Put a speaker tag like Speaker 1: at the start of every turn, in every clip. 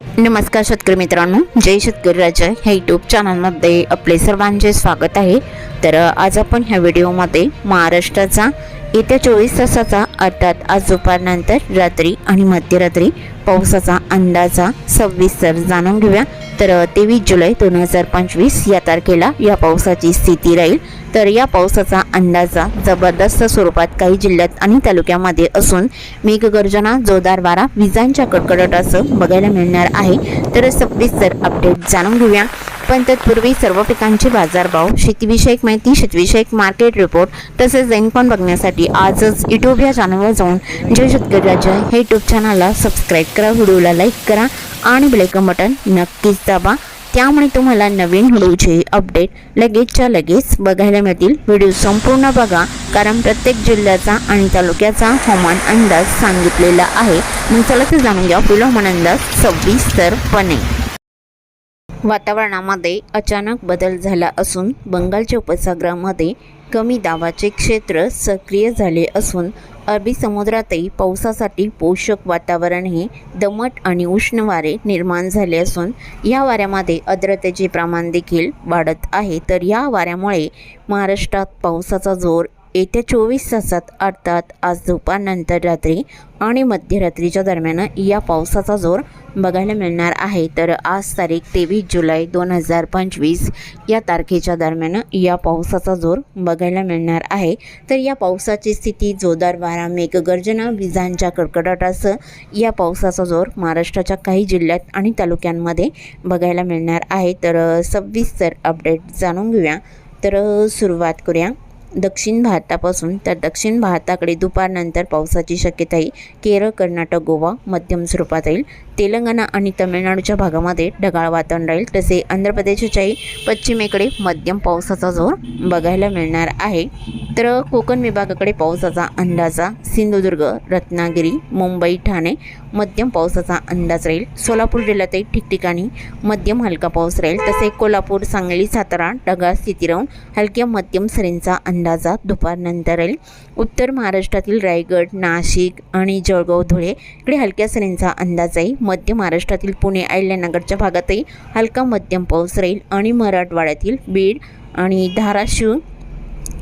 Speaker 1: नमस्कार शेतकरी मित्रांनो जय शेतकरी राजा. ह्या यूट्यूब चॅनलमध्ये आपले सर्वांचे स्वागत आहे. तर आज आपण ह्या व्हिडिओमध्ये महाराष्ट्राचा येत्या चोवीस तासाचा अर्थात आज दुपारनंतर रात्री आणि मध्यरात्री पावसाचा अंदाजा सविस्तर जाणून घेऊया. तर तेवीस जुलै दोन हजार पंचवीस या तारखेला या पावसाची स्थिती राहील. तर या पावसाचा अंदाजा जबरदस्त स्वरूपात काही जिल्ह्यात आणि तालुक्यामध्ये असून मेघगर्जना जोरदार वारा विजांच्या कडकडाटाचं बघायला मिळणार आहे. तर सविस्तर अपडेट जाणून घेऊया. पण तत्पूर्वी सर्व पिकांचे बाजारभाव शेतीविषयक माहिती शेतीविषयक मार्केट रिपोर्ट तसेच दैनपण बघण्यासाठी आजच यूट्यूब या चॅनलवर जाऊन जय शेतकरी राजा हे यूट्यूब चॅनलला सबस्क्राईब करा व्हिडिओला लाईक करा आणि बेलायकन बटन नक्कीच दाबा. त्यामुळे तुम्हाला नवीन व्हिडिओचे अपडेट लगेचच्या लगेच बघायला मिळतील. व्हिडिओ संपूर्ण बघा कारण प्रत्येक जिल्ह्याचा आणि तालुक्याचा हवामान अंदाज सांगितलेला आहे. मग चला ते जाणून घ्या पुढील हवामान अंदाज सविस्तरपणे. वातावरणामध्ये अचानक बदल झाला असून बंगालच्या उपसागरामध्ये कमी दाबाचे क्षेत्र सक्रिय झाले असून अरबी समुद्रातही पावसासाठी पोषक वातावरण हे दमट आणि उष्ण वारे निर्माण झाले असून या वाऱ्यामध्ये आर्द्रतेचे प्रमाण देखील वाढत आहे. तर या वाऱ्यामुळे महाराष्ट्रात पावसाचा जोर येत्या चोवीस तासात अर्थात आज दुपारनंतर रात्री आणि मध्यरात्रीच्या दरम्यान या पावसाचा जोर बघायला मिळणार आहे. तर आज तारीख तेवीस जुलै दोन हजार पंचवीस या तारखेच्या दरम्यान या पावसाचा जोर बघायला मिळणार आहे. तर या पावसाची स्थिती जोरदार वारा मेघगर्जना विजांच्या कडकडाटासह या पावसाचा जोर महाराष्ट्राच्या काही जिल्ह्यात आणि तालुक्यांमध्ये बघायला मिळणार आहे. तर सविस्तर अपडेट जाणून घेऊया. तर सुरुवात करूया. दक्षिण भारतापासून तर दक्षिण भारताकडे दुपारनंतर पावसाची शक्यता केरळ कर्नाटक गोवा मध्यम स्वरूपात येईल. तेलंगणा आणि तमिळनाडूच्या भागामध्ये ढगाळ वातावरण राहील. तसे आंध्र प्रदेशच्याही पश्चिमेकडे मध्यम पावसाचा जोर बघायला मिळणार आहे. तर कोकण विभागाकडे पावसाचा अंदाजा सिंधुदुर्ग रत्नागिरी मुंबई ठाणे मध्यम पावसाचा अंदाज राहील. सोलापूर जिल्ह्यातही ठिकठिकाणी मध्यम हलका पाऊस राहील. तसे कोल्हापूर सांगली सातारा ढगाळ स्थिती राहून हलक्या मध्यम सरींचा अंदाजा दुपारनंतर राहील. उत्तर महाराष्ट्रातील रायगड नाशिक आणि जळगाव धुळे इकडे हलक्या सरींचा अंदाज आहे. मध्य महाराष्ट्रातील पुणे अहिल्यानगरच्या भागातही हलका मध्यम पाऊस राहील आणि मराठवाड्यातील बीड आणि धाराशिव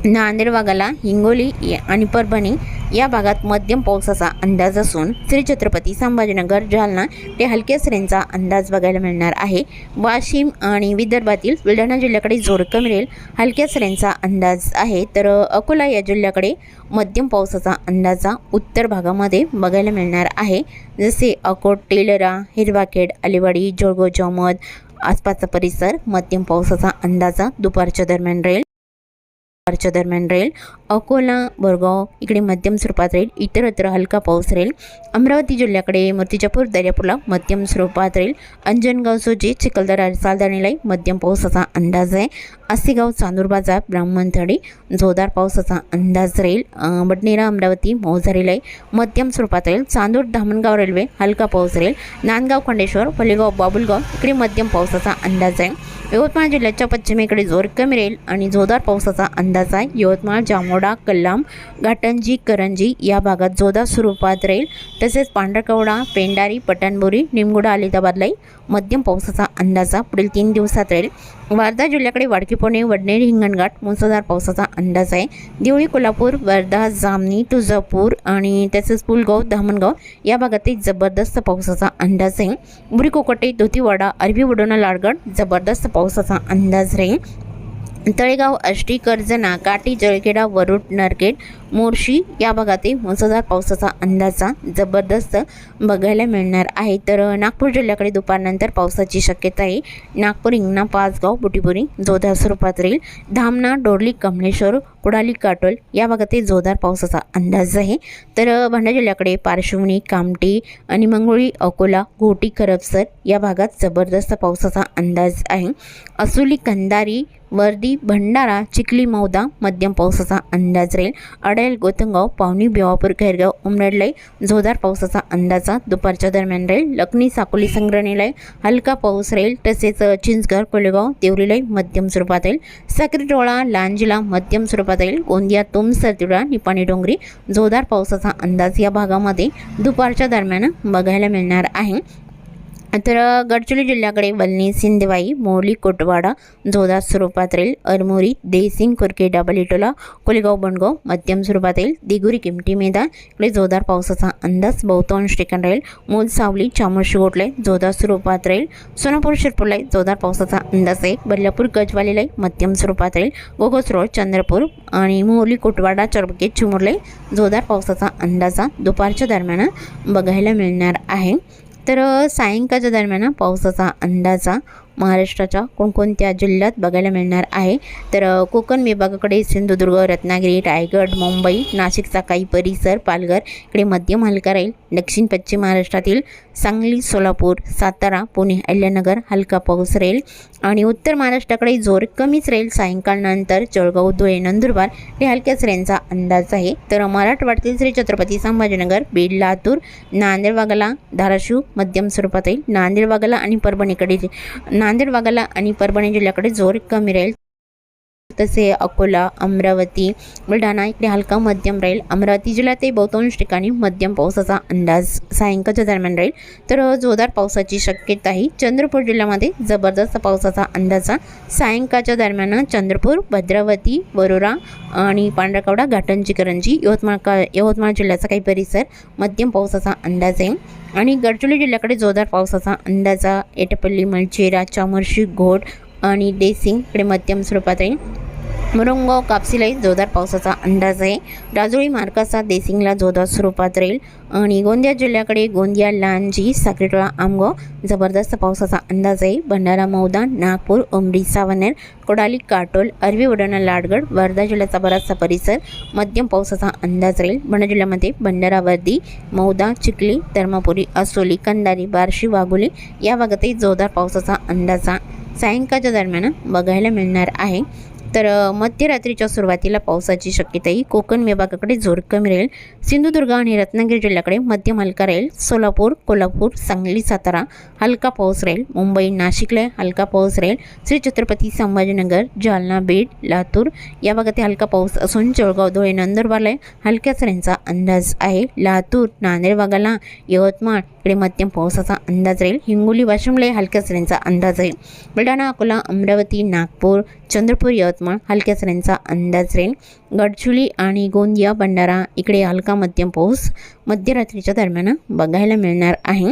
Speaker 1: नांदेड भागाला हिंगोली आणि परभणी या भागात मध्यम पावसाचा अंदाज असून श्री छत्रपती संभाजीनगर जालना ते हलक्या सरींचा अंदाज बघायला मिळणार आहे. वाशिम आणि विदर्भातील बुलढाणा जिल्ह्याकडे जोर कमी राहील हलक्या सरींचा अंदाज आहे. तर अकोला या जिल्ह्याकडे मध्यम पावसाचा अंदाजा उत्तर भागामध्ये बघायला मिळणार आहे. जसे अकोट टेलरा हिरवाखेड अलिवाडी जळगाव जमद आसपासचा परिसर मध्यम पावसाचा अंदाजा दुपारच्या दरम्यान राहील. दुपारच्या दरम्यान राहील अकोला बोरगाव इकडे मध्यम स्वरूपात राहील इतरत्र हलका पाऊस राहील अमरावती जिल्ह्याकडे मूर्तिजापूर दर्यापूरला मध्यम स्वरूपात राहील अंजनगाव सोजी चिखलदरा सालदाणीलाही मध्यम पावसाचा अंदाज आहे. आसेगाव चांदूर बाजार ब्राह्मणथडी जोरदार पावसाचा अंदाज राहील बडनेरा अमरावती मोझारीलाही मध्यम स्वरूपात राहील चांदूर धामणगाव रेल्वे हलका पाऊस राहील नांदगाव खंडेश्वर फलेगाव बाबुलगाव इकडे मध्यम पावसाचा अंदाज आहे. यवतमाळ जिल्ह्याच्या पश्चिमेकडे जोर कमी राहील आणि जोरदार पावसाचा अंदाज आहे. यवतमाळ जामोडा कल्लाम घाटंजी करंजी या भागात जोरदार स्वरूपात राहील. तसेच पांढरकवडा पेंडारी पटणबोरी निमगुडा अलिदाबादलाही मध्यम पावसाचा अंदाजा पुढील तीन दिवसात राहील. वर्धा जिल्ह्याकडे वाडकी पुणे वडनेर हिंगणघाट मुसळधार पावसाचा अंदाज आहे. दिवळी कोल्हापूर वर्धा जामनी तुळजापूर आणि तसेच पुलगाव धामणगाव या भागातही जबरदस्त पावसाचा अंदाज आहे. बुरी कोकटे धोतीवाडा अरबी बुडोना लाडगड जबरदस्त पावसाचा अंदाज राहील तळेगाव आष्टी कर्जना काटी जळखेडा वरुड नरगेट मोर्शी या भागातही मुसळधार पावसाचा अंदाजा जबरदस्त बघायला मिळणार आहे. तर नागपूर जिल्ह्याकडे दुपारनंतर पावसाची शक्यता आहे. नागपूर इंगणा पाचगाव बुटीपुरी जोरदार स्वरूपात राहील. धामणा डोरली कमळेश्वर कुडाली काटोल या भागातही जोरदार पावसाचा अंदाज आहे. तर भांडा जिल्ह्याकडे पार्श्वनी कामटी आणि मंगोळी अकोला घोटी करपसर या भागात जबरदस्त पावसाचा अंदाज आहे. असुली कंदारी वर्दी भंडारा चिखली मौदा मध्यम पावसाचा अंदाज राहील. अडेल गोतंगाव पावनी बेवापूर खैरगाव उमरडलाई जोरदार पावसाचा अंदाजा दुपारच्या दरम्यान राहील. लखनी साकोली संग्रहणीलय हलका पाऊस राहील. तसेच चिंचघर कोलेगाव देवरीलाई मध्यम स्वरूपात येईल साक्रीटोळा लांजीला मध्यम स्वरूपात येईल गोंदिया तुम सरतिवडा निपाणी डोंगरी जोरदार पावसाचा अंदाज या भागामध्ये दुपारच्या दरम्यान बघायला मिळणार आहे. तर गडचिरोली जिल्ह्याकडे वल्ली सिंधवाई मोरली कोटवाडा जोरदार स्वरूपात राहील अरमोरी देसिंग कुरके डाबलिटोला कोलेगाव बंडगाव मध्यम स्वरूपात येईल दिगुरी किमटी मैदान इकडे जोरदार पावसाचा अंदाज बहुतांश ठिकाण राहील मूल सावली चामोशी गोटले जोरदार स्वरूपात राहील सोनापूर शिरपूरला जोरदार पावसाचा अंदाज आहे. बल्लापूर गजवालीला मध्यम स्वरूपात राहील गोगोस रोड चंद्रपूर आणि मोरली कोटवाडा चरबके चिमुरले जोरदार पावसाचा अंदाजा दुपारच्या दरम्यान बघायला मिळणार आहे. तर सायंकाळच्या दरम्यान पावसाचा अंदाजा महाराष्ट्राच्या कोणकोणत्या जिल्ह्यात बघायला मिळणार आहे? तर कोकण विभागाकडे सिंधुदुर्ग रत्नागिरी रायगड मुंबई नाशिकचा काही परिसर पालघर इकडे मध्यम हलका राहील. दक्षिण पश्चिम महाराष्ट्रातील सांगली सोलापूर सातारा पुणे अहिल्यानगर हलका पाऊस राहील आणि उत्तर महाराष्ट्राकडे जोर कमीच राहील सायंकाळनंतर जळगाव धुळे नंदुरबार हे हलक्याच रेंजचा अंदाज आहे. तर मराठवाड्यातील श्री छत्रपती संभाजीनगर बीड लातूर नांदेड वाघाला धाराशिव मध्यम स्वरूपात येईल नांदेड वाघाला आणि परभणीकडे नांदेड वाघाला आणि परभणी जिल्ह्याकडे जोर कमी राहील तसे अकोला अमरावती बुलढाणा इकडे हलका मध्यम राहील. अमरावती जिल्ह्यातही बहुतांश ठिकाणी मध्यम पावसाचा अंदाज सायंकाळच्या दरम्यान राहील. तर जोरदार पावसाची शक्यता आहे. चंद्रपूर जिल्ह्यामध्ये जबरदस्त पावसाचा अंदाज सायंकाळच्या दरम्यान चंद्रपूर भद्रावती वरोरा आणि पांढरकवडा घाटंजी करंजी यवतमाळ का यवतमाळ जिल्ह्याचा काही परिसर मध्यम पावसाचा अंदाज आहे. आणि गडचिरोली जिल्ह्याकडे जोरदार पावसाचा अंदाजा एटपल्ली मलचेरा चामोर्शी घोट आणि डेसिंग इकडे मध्यम स्वरूपात राहील. मुरुंग कापसीलाही जोरदार पावसाचा अंदाज आहे. राजुळी मार्गाचा देसिंगला जोरदार स्वरूपात राहील. आणि गोंदिया जिल्ह्याकडे गोंदिया लांजी साक्रीटोळा आमगाव जबरदस्त पावसाचा अंदाज आहे. भंडारा मौदा नागपूर उमरी सावनेर कोडाली काटोल अरवी वडाणा लाडगड वर्धा जिल्ह्याचा बराचसा परिसर मध्यम पावसाचा अंदाज राहील. भंडारा जिल्ह्यामध्ये भंडारा वर्दी मौदा चिखली धर्मपुरी असोली कंदारी बार्शी वाघोली या भागातही जोरदार पावसाचा अंदाज सायंकाळच्या दरम्यान बघायला मिळणार आहे. तर मध्यरात्रीच्या सुरुवातीला पावसाची शक्यताही कोकण विभागाकडे जोर कमी राहील सिंधुदुर्ग आणि रत्नागिरी जिल्ह्याकडे मध्यम हलका राहील. सोलापूर कोल्हापूर सांगली सातारा हलका पाऊस राहील. मुंबई नाशिकला हलका पाऊस राहील. श्री छत्रपती संभाजीनगर जालना बीड लातूर या भागात हलका पाऊस असून जळगाव धुळे नंदुरबारला हलक्याच रेंजचा अंदाज आहे. लातूर नांदेड भागाला यवतमाळ इकडे मध्यम पावसाचा अंदाज राहील. हिंगोली वाशिमला हलक्याच रेंजचा अंदाज आहे. बुलढाणा अकोला अमरावती नागपूर चंद्रपूर यवतमाळ हलक्या रेंजचा अंदाज राहील. गडचुली आणि गोंदिया भंडारा इकडे हलका मध्यम पाऊस मध्यरात्रीच्या दरम्यान बघायला मिळणार आहे.